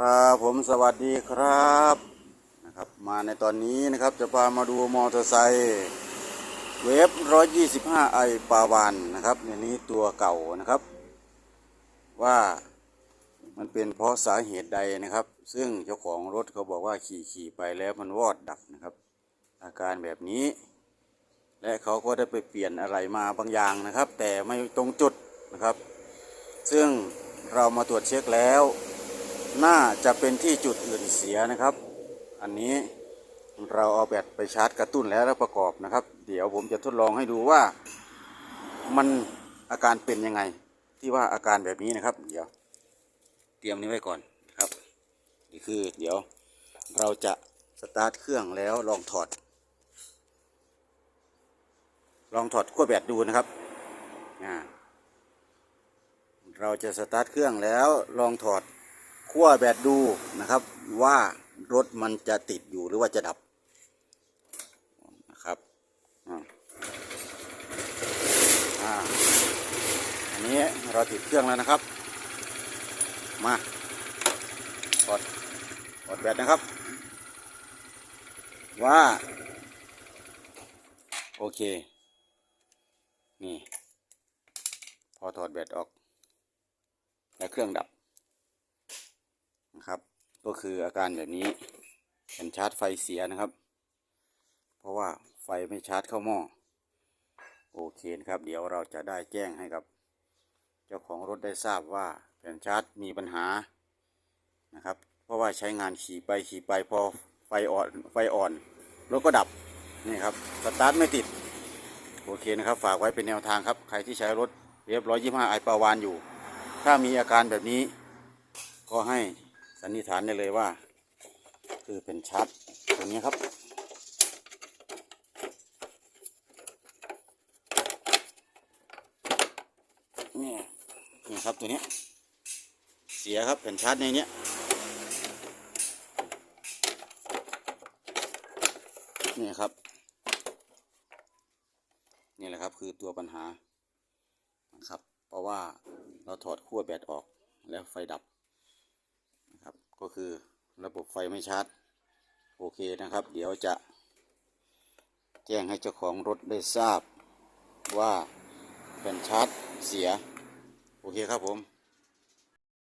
ครับผมสวัสดีครับนะครับ มาในตอนนี้นะครับจะพามาดูมอเตอร์ไซค์เวฟ125ไอปาวานนะครับในนี้ตัวเก่านะครับ ว่ามันเป็นเพราะสาเหตุใดนะครับ ซึ่งเจ้าของรถเขาบอกว่าขี่ขี่ไปแล้วมันวอดดับนะครับ อาการแบบนี้ และเขาก็ได้ไปเปลี่ยนอะไรมาบางอย่างนะครับ แต่ไม่ตรงจุดนะครับ ซึ่งเรามาตรวจเช็คแล้ว น่าจะเป็นที่จุดอื่นเสียนะครับ อันนี้เราเอาแบตไปชาร์จกระตุ้นแล้วแล้วประกอบนะครับ เดี๋ยวผมจะทดลองให้ดูว่ามันอาการเป็นยังไง ที่ว่าอาการแบบนี้นะครับ เดี๋ยว เตรียมนี้ไว้ก่อนนะครับนี่คือ เดี๋ยวเราจะสตาร์ทเครื่องแล้วลองถอด ลองถอดขั้วแบตดูนะครับเราจะสตาร์ทเครื่องแล้วลองถอด ขั้วแบตดูนะครับว่ารถมันจะติดอยู่หรือว่าจะดับนะครับอันนี้เราติดเครื่องแล้วนะครับ มาถอดถอดแบตนะครับ ว่า โอเค นี่ พอถอดแบตออก และเครื่องดับ นะครับ ก็คืออาการแบบนี้เป็นชาร์จไฟเสียนะครับ เพราะว่าไฟไม่ชาร์จเข้าหม้อโอเคนะครับ เดี๋ยวเราจะได้แจ้งให้กับ เจ้าของรถได้ทราบว่าแผ่นชาร์จมีปัญหานะครับ เพราะว่าใช้งานขี่ไปขี่ไปพอไฟอ่อนไฟอ่อนรถก็ดับนี่ครับสตาร์ทไม่ติดโอเคนะครับ ฝากไว้เป็นแนวทางครับ ใครที่ใช้รถเรียบร้อยยี่ห้าไอปาวานอยู่ ถ้ามีอาการแบบนี้ ก็ให้ สันนิษฐานได้เลยว่า คือเป็นชาร์จตัวนี้ครับนี่นี่ครับตัวนี้ เสียครับเป็นชาร์จในนี้นี่ครับ นี่แหละครับคือตัวปัญหานะครับ เพราะว่าเราถอดขั้วแบตออกแล้วไฟดับ ก็คือระบบไฟไม่ชาร์จโอเคนะครับ เดี๋ยวจะ แจ้งให้เจ้าของรถได้ทราบว่าแผ่นชาร์จเสีย โอเคครับผม